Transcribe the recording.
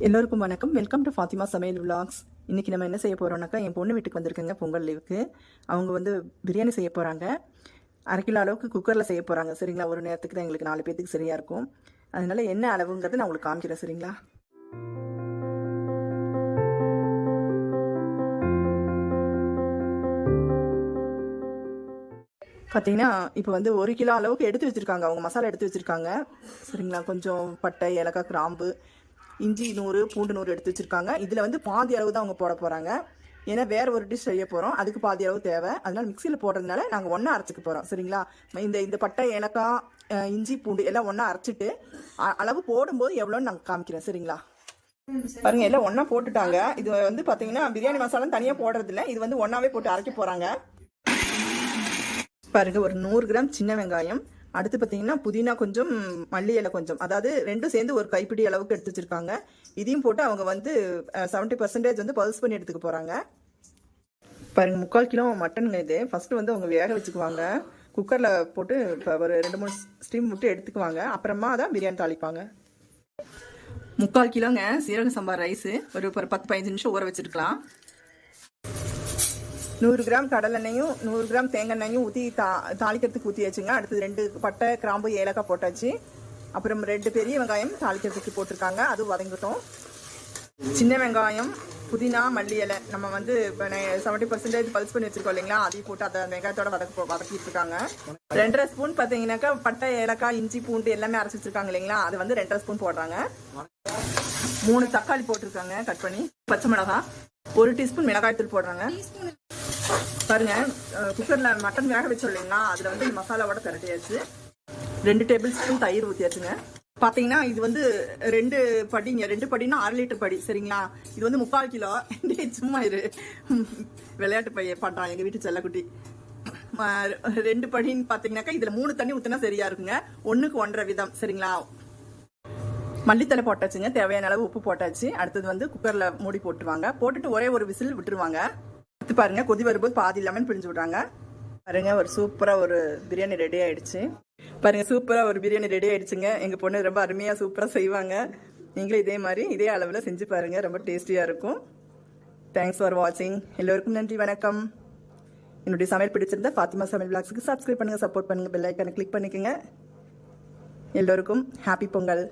எல்லோருக்கும் வணக்கம். Welcome to Fathima சமையல் விலாக்ஸ் இன்றைக்கி நம்ம என்ன செய்ய போகிறோம்னாக்கா என் பொண்ணு வீட்டுக்கு வந்திருக்கேங்க பொங்கல் லீவுக்கு அவங்க வந்து பிரியாணி செய்ய போகிறாங்க அரை கிலோ அளவுக்கு குக்கரில் செய்ய போகிறாங்க சரிங்களா? ஒரு நேரத்துக்கு தான் எங்களுக்கு நாலு பேத்துக்கு சரியாக இருக்கும். அதனால என்ன அளவுங்கிறது நான் உங்களுக்கு காமிக்கிறேன் சரிங்களா? பார்த்தீங்கன்னா இப்போ வந்து ஒரு கிலோ அளவுக்கு எடுத்து வச்சுருக்காங்க. அவங்க மசாலா எடுத்து வச்சுருக்காங்க. சரிங்களா? கொஞ்சம் பட்டை ஏலக்காய் கிராம்பு இஞ்சி நூறு பூண்டு நூறு எடுத்து வச்சுருக்காங்க. இதில் வந்து பாதி அளவு தான் அவங்க போட போகிறாங்க ஏன்னா வேற ஒரு டிஷ் செய்ய போகிறோம் அதுக்கு பாதி அளவு தேவை. அதனால மிக்சியில் போடுறதுனால நாங்கள் ஒன்றா அரைச்சிக்க போகிறோம் சரிங்களா? இந்த இந்த பட்டை ஏலக்காய் இஞ்சி பூண்டு எல்லாம் ஒன்றா அரைச்சிட்டு அ- அளவு போடும்போது எவ்வளோன்னு நாங்கள் காமிக்கிறேன். சரிங்களா? பாருங்க எல்லாம் ஒன்றா போட்டுட்டாங்க. இது வந்து பார்த்தீங்கன்னா பிரியாணி மசாலா தனியாக போடுறதில்ல. இது வந்து ஒன்றாவே போட்டு அரைக்க போகிறாங்க பாருங்க ஒரு நூறு கிராம் சின்ன வெங்காயம். அடுத்து பார்த்தீங்கன்னா புதினா கொஞ்சம் மல்லி இலை கொஞ்சம். அதாவது ரெண்டும் சேர்ந்து ஒரு கைப்பிடி அளவுக்கு எடுத்து வச்சுருக்காங்க. இதையும் போட்டு அவங்க வந்து செவன்ட்டி பர்சன்டேஜ் வந்து பல்ஸ் பண்ணி எடுத்துக்க போகிறாங்க பாருங்க முக்கால் கிலோ மட்டனுங்க இது. ஃபஸ்ட்டு வந்து அவங்க வேக வச்சுக்குவாங்க. குக்கரில் போட்டு இப்போ ஒரு ரெண்டு மூணு ஸ்டீம் விட்டு எடுத்துக்குவாங்க. அப்புறமா தான் பிரியாணி தாளிப்பாங்க. முக்கால் கிலோங்க சீரக சம்பார் ரைஸ் ஒரு ஒரு பத்து பதினஞ்சு நிமிஷம் ஊற வச்சுருக்கலாம். நூறு கிராம் கடலெண்ணையும் நூறு கிராம் தேங்காய் எண்ணெயும் ஊற்றி தா தாளிக்கிறதுக்கு ஊற்றி வச்சுங்க அடுத்தது ரெண்டு பட்டை கிராம்பு ஏலக்காய் போட்டாச்சு. அப்புறம் ரெண்டு பெரிய வெங்காயம் தாளிக்கிறதுக்கு போட்டிருக்காங்க. அது வதங்கிட்டோம். சின்ன வெங்காயம் புதினா மல்லி இலை. நம்ம வந்து செவன்ட்டி பர்சன்டேஜ் பல்ஸ் பண்ணி வச்சிருக்கோம் இல்லைங்களா? அதையும் போட்டு அதை வெங்காயத்தோட வதக்க வதக்கிட்டு இருக்காங்க. ரெண்டரை ஸ்பூன் பார்த்தீங்கன்னாக்கா பட்டை ஏலக்காய் இஞ்சி பூண்டு எல்லாமே அரைச்சி வச்சிருக்காங்க இல்லைங்களா? அது வந்து ரெண்டரை ஸ்பூன் போடுறாங்க. மூணு தக்காளி போட்டிருக்காங்க கட் பண்ணி. பச்சை மிளகாய் ஒரு டீஸ்பூன் மிளகாய் தூள் போடுறாங்க. பாருங்க குக்கரில் மட்டன் வேக வச்சு இல்லைங்களா? அதில் வந்து மசாலாவோட திரட்டியாச்சு. ரெண்டு டேபிள் ஸ்பூன் தயிர் ஊற்றியாச்சுங்க பார்த்தீங்கன்னா இது வந்து ரெண்டு படிங்க. ரெண்டு படின்னா அரை லிட்டர் படி சரிங்களா? இது வந்து முக்கால் கிலோ. சும்மா இரு. விளையாட்டு பையன் பண்றான் எங்கள் வீட்டு செல்லக்குட்டி. ரெண்டு படின்னு பார்த்தீங்கன்னாக்கா இதில் மூணு தண்ணி ஊற்றினா சரியா இருக்குங்க. ஒன்றுக்கு ஒன்றரை விதம் சரிங்களா? மல்லித்தலை போட்டாச்சுங்க. தேவையான அளவு உப்பு போட்டாச்சு. அடுத்தது வந்து குக்கரில் மூடி போட்டுருவாங்க. போட்டுட்டு ஒரே ஒரு விசில் விட்டுருவாங்க. அடுத்து பாருங்க கொதி வரும்போது பாதி லெமன் பிழிஞ்சு விடுறாங்க. பாருங்க ஒரு சூப்பரா ஒரு பிரியாணி ரெடி ஆயிடுச்சு. பாருங்க சூப்பரா ஒரு பிரியாணி ரெடி ஆயிடுச்சுங்க. எங்க பொண்ணு ரொம்ப அருமையா சூப்பரா செய்வாங்க. நீங்களும் இதே மாதிரி இதே அளவுல செஞ்சு பாருங்க. ரொம்ப டேஸ்டியா இருக்கும். தேங்க்ஸ் ஃபார் வாட்சிங் எல்லோருக்கும் நன்றி வணக்கம். என்னுடைய சமையல் பிடிச்சிருந்தா ஃபாத்திமா சமையல் பிளாக்ஸுக்கு சப்ஸ்கிரைப் பண்ணுங்க சப்போர்ட் பண்ணுங்க பெல் ஐக்கானை கிளிக் பண்ணிக்கோங்க. எல்லோருக்கும் ஹாப்பி பொங்கல்.